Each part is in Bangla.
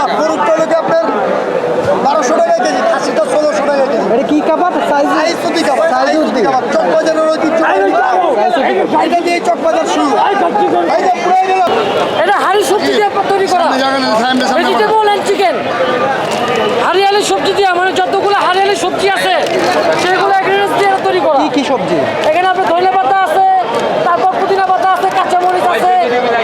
হলো আপনার বারোশো টাকা কেজি খাসিটা ষোলোশো টাকা কেজি। এটা কি কাবাব? সাইজ? সাইজ তো দিতে হবে সাইজ সাইজ তো চকবাজারের ঐতিহ্য এটা দিয়ে চকবাজার শুরু। এটা হাড়ি সবজি দিয়ে তৈরি করা। ভেজিটেবল অ্যান্ড চিকেন হারিয়ালি সবজি দিয়ে মানে যতগুলো হারিয়ালি সবজি আছে সেগুলো ingredients দিয়ে তৈরি করা। কি কি সবজি? এখানে আপনার ধনে পাতা আছে তারপর পুদিনা পাতা আছে কাঁচামরিচ আছে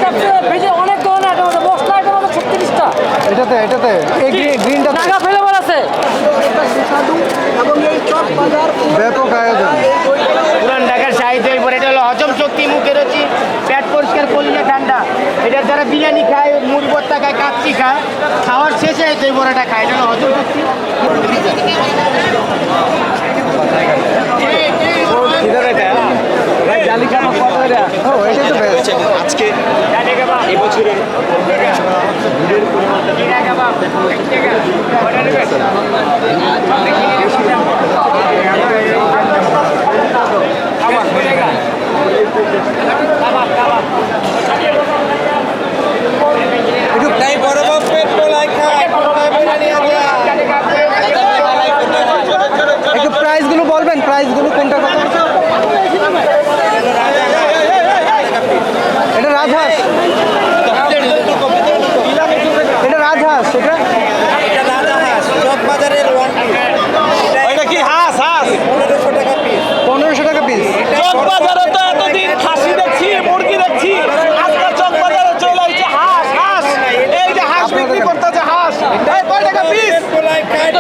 তারপরে ভেজে অনেক ধরনের আইটেম আছে মশলা আইটেম আছে ছত্রিশটা এটাতে এটাতে এই গ্রিনটা নাগা ফ্লেভার আছে ব্যাপক আয়োজন। পুরান ঢাকার সাহিত্য এরপর এটা হলো হজম শক্তি মুখে রয়েছে পেট পরিষ্কার করলে ঠান্ডা। এটা যারা বিরিয়ানি খায় মুড়ি ভর্তা খায় কাচ্চি খায় খাওয়ার শেষে দই বড়াটা খায় এটা হলো হজম শক্তি। এটা তো বেস্ট আজকে এবছরের একটু তাই বড় বাপ পেট পোলাই খায় পোলাই বিরিয়ানি আছে একটু প্রাইসগুলো বলবেন প্রাইসগুলো কোনটা কত এটা রাজহাঁস এটা রাজহাঁস এটা এটা হাঁস ওয়ান এটা কি হাঁস হাঁস? পনেরোশো টাকা পিস পনেরোশো টাকা পিস চকবাজারে তো এতদিন খাসি দেখছি মুরগি দেখছি আজকে চকবাজারে চলে আসছে হাঁস হাঁস। এই যে হাঁস বিক্রি করতেছে হাঁস। এই কয় টাকা পিস পোলাই খায়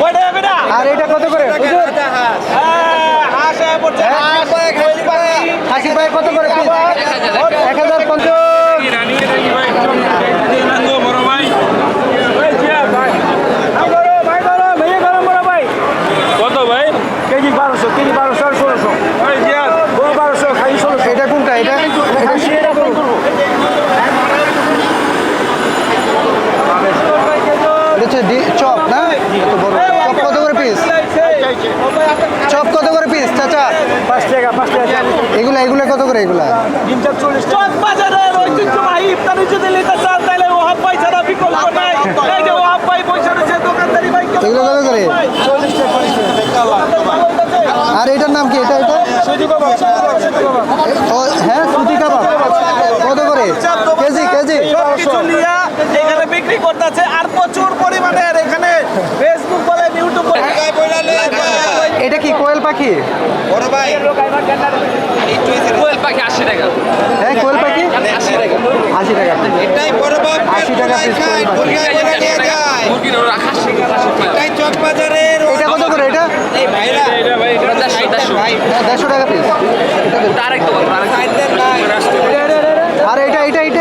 কয় টাকা বেটা? আর এটা কত করে? হাঁস? হ্যাঁ, হাঁস পড়ছে হাঁস। খাসি পায়ে কত করে পিস এক হাজার পঞ্চাশ কত ভাই কেজি বারোশো কেজি বারোশো আর ষোলোশো গরু বারোশো খাই ষোলোশো এটা কোনটা এটা এটা এটা হচ্ছে ডি- চপ না এত বড় চপ কত করে পিস চপ কত করে পিস চাচা পাঁচ টাকা পাঁচ টাকা এগুলা এগুলা কত করে এগুলা তিনটা চল্লিশ চকবাজারের ঐতিহ্যবাহী ইফতারি যদি নিতে চান তাহলে ওহাব ভাই ছাড়া বিকল্প নাই এই যে ওহাব ভাই পয়সা রয়েছে দোকানদারি ভাই এগুলো কত করে আর এটার নাম কি এটা এটা ও হ্যাঁ সুতি কাবাব। কত করে? KG KG? কিছু নিয়া এখানে বিক্রি করতেছে আর প্রচুর পরিমাণের এখানে ফেসবুক বলেন ইউটিউব। এটা কি কোয়েল পাখি? বড় ভাই। কোয়েল পাখি আশি টাকা। হ্যাঁ কোয়েল পাখি? আশি টাকা। আশি টাকা। এটাই বড় বাপ পেট 80 টাকা পোলাই piece খায় করে ঢুকায় বলে নিয়ে যায়। মুরগির ওরা আশি টাকা এটাই চকবাজারের এটা কত করে এটা এই ভাইরা ওরা দেড়শো টাকা পিস আর এটা এটা এটা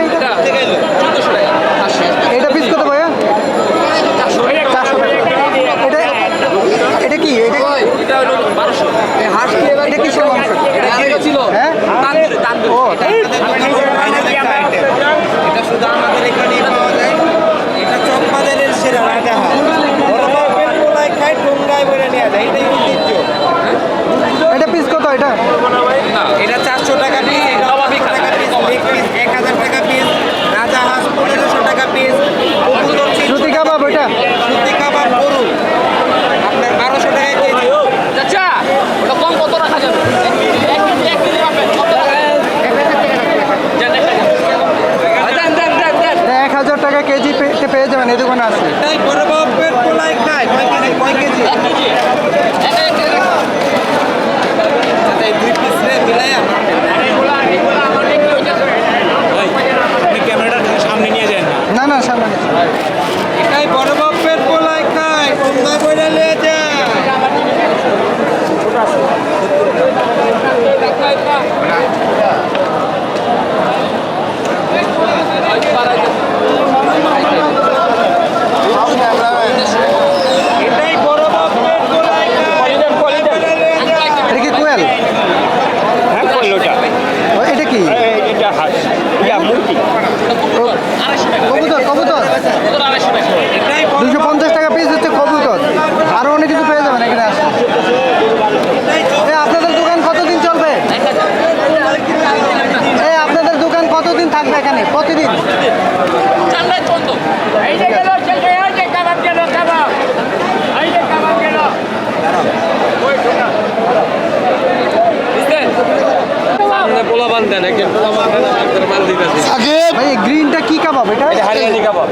ভাই গ্রিনটা কি কাবাব? এটা হারিয়ানি কাবাব।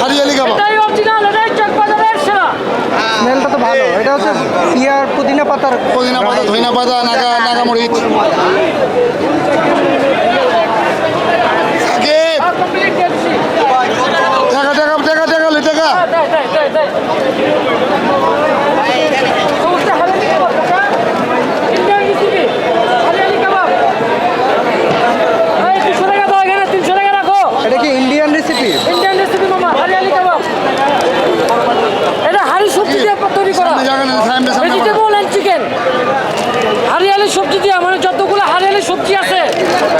হারিয়ালি কাবাব। স্মেলটা তো ভালো। এটা হচ্ছে ইয়ার পুদিনা পাতার পুদিনা পাতা ধইনা পাতা নাগা নাগা মরিচ সাকিব কমপ্লিট দেখছি। টাকা টাকা টাকা টাকা টাকা দেয় দেয় দেয় দেয় সমস্ত হারিয়ালি কাবাব কাকা ইন্ডিয়ান রেসিপি হারিয়ালি কাবাব এই তিনশো টাকা দাও এখানে তিনশো টাকা রাখো এটা কি ইন্ডিয়ান রেসিপি ইন্ডিয়ান রেসিপি মামা হারিয়ালি কাবাব এটা হাড়ি সবজি দিয়ে তৈরি করা সামনে জায়গা নেই সামনে সামনে ভেজিটেবল অ্যান্ড চিকেন হারিয়ালি সবজি দিয়ে মানে যতগুলো হারিয়ালি সবজি আছে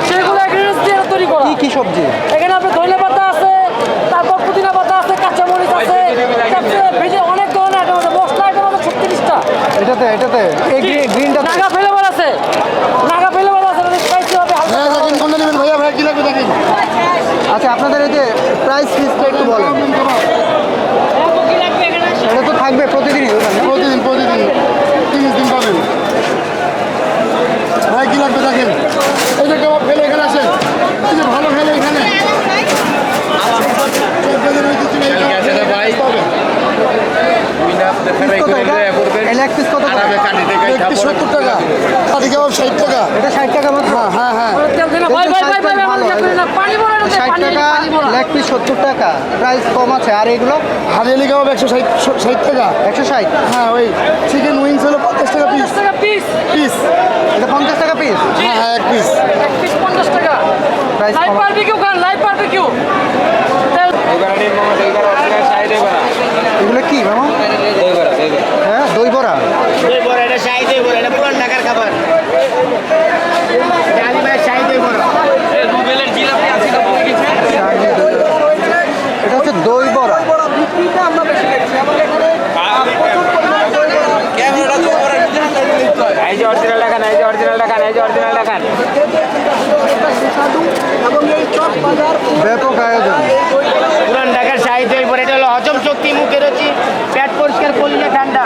সেগুলো দিয়ে তৈরি করা। কি কি সবজি? এখানে আপনার ধনে পাতা আছে তারপর পুদিনা পাতা আছে কাঁচামরিচ আছে ভেজে অনেক ধরনের আইটেম আছে মশলা আইটেম আছে ছত্রিশটা। এটাতে এটাতে এই গ্রিনটা নাগা ফ্লেভার আছে। নাগা ফ্লেভার আছে স্পাইসি হবে হালকা দেখেন কোনটা নেবেন ভাইয়া ভাইয়া কি লাগবে দেখেন। আচ্ছা আপনাদের এই যে প্রাইস লিস্টটা একটু বলেন। এটা তো থাকবে প্রতিদিনই প্রতিদিন প্রতিদিন। তিরিশ দিন পাবেন। ভাই কি লাগবে দেখেন? এই যে কাবাব ফেলে এখানে আসেন। এই যে ভালো ফেলে এখানে। পিস কত এটা এই leg piece কত করে? এক পিস সত্তর টাকা কাঠি কাবাব ষাট টাকা। এটা ষাট টাকা মাত্র? হ্যাঁ হ্যাঁ না ষাট টাকা লেগ। পিস সত্তর টাকা প্রাইস কম আছে। আর এগুলো? হারিয়ালি কাবাব একশো ষাট ষাট টাকা। একশো ষাট? হ্যাঁ ওই চিকেন উইংস হলো পঞ্চাশ টাকা পিস পিস পিস এটা পঞ্চাশ টাকা পিস হ্যাঁ হ্যাঁ এক পিস এক পিস 50 টাকা। Price লাইভ বারবিকিউ খান লাইভ বারবিকিউ এগুলো কি মামা? হ্যাঁ দই বড়া দই বড়া এটা শাহি দই এটা পুরান ঢাকার খাবার। এটা আলিমায়ের শাহি দই রুবেলের জিলাপি আছে না বলে। গেছে শাহি দই বড়া। এটা হচ্ছে দই বড়া। এই যে অরিজিনাল দেখান এই যে অরিজিনাল দেখান এই যে অরিজিনাল দেখান ব্যাপক আয়োজন। পুরান ঢাকার এটা হলো হজম শক্তি মুখে রয়েছে পেট পরিষ্কার করলে ঠান্ডা।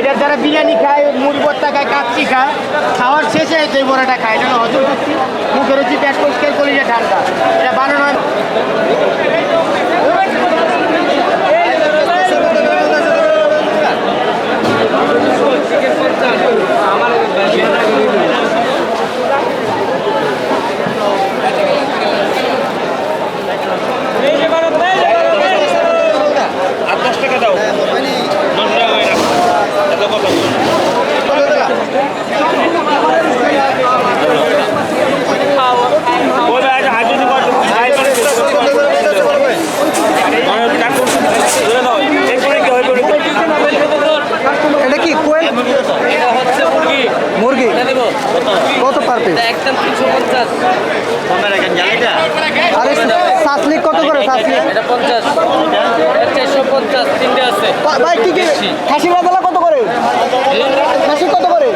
এটা যারা বিরিয়ানি খায়, মুড়ি ভর্তা খায়, কাচ্চি খায়, খাওয়ার শেষে যে বড়াটা খায়। এটা হজম শক্তি। মুখে রুচি পেট পরিষ্কার করি ঠান্ডা এটা বানানো হয় আর দশ টাকা দাও দশ টাকা করে রাখো। এত কথা বলো। ওই ভাই, আজ যদি বলো, আজ যদি বলো, আমি কাট করছি। ধরে দাও। এরপরে কি হয় বলো? এটা কি কোয়েল মুরগি কত পার পিস একদম 350 আরে সাসলিক কত করে সাসলিক এটা 50 তিনটে আছে। ভাই কি কি খাসি মাদালা কত করে? খাসি কত করে?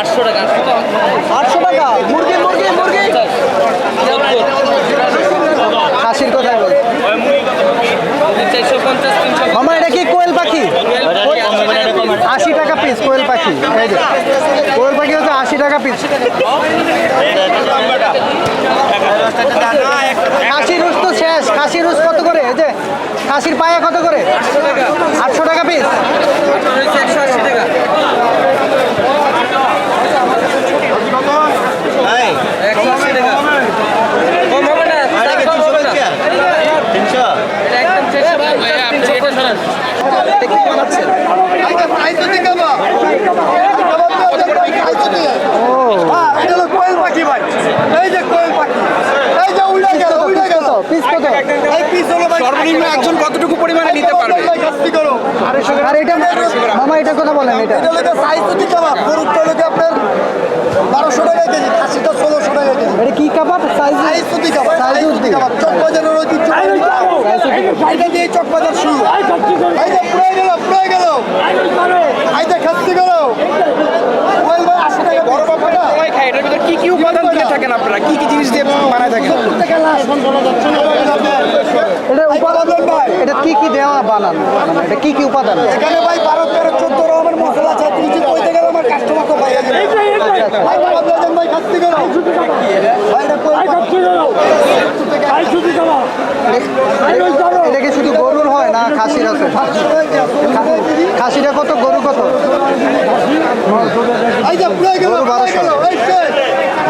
800 টাকা 800 আটশো টাকা। মুরগি মুরগি মুরগি খাসির কথাই বল চারশো পঞ্চাশ তিনশো মামা এটা কি কোয়েল পাখি? আশি টাকা পিস কোয়েল পাখি। এই যে কোয়েল পাখি হচ্ছে আশি টাকা পিস কাশির রুস তো শেষ। খাসি রুস কত করে? এই যে খাসির পায়া কত করে? আটশো টাকা পিস একশো আশি টাকা একশো আশি টাকা কম হবে না কম হবে না এটা একদম চারশো তিনশো পঞ্চাশ পিস কত সর্বনিম্ন একজন কতটুকু পরিমাণে নিতে পারবে? আর এটা মামা এটা কথা বলেন এটা। বারোশো টাকা কেজি খাসিটা ষোলোশো টাকা কেজি। এটা কি কাবাব? সাইজ? সাইজ কাবাব সাইজ সাইজ সুতি কাবাব চকবাজারের ঐতিহ্য এটা দিয়ে চকবাজার শুরু। এই যে পুরো গেল পুরো গেল এই যে খাচ্ছি গেল ওই ভাই আশি টাকা বড় বাপাটা সবাই খায় এটার ভিতরে কি কি উপাদান জিনিস দিয়ে বানায় থাকে এটা উপাদান এটা কি কি দেওয়া বানান? এটা কি কি উপাদান এখানে ভাই বারো তেরো চোদ্দ রকমের মশলা আছে আপনি কিছু কইতে গেলে আমার কাস্টমার তো বাইরে যাবে ভাই বদলে যান ভাই খাচ্ছি কেন? ভাই এটা কই এটা কি শুধু গরুর হয় না খাসির আছে। খাসিটা কত? গরু কত? এই যে পুরো গেল গরু বারোশো।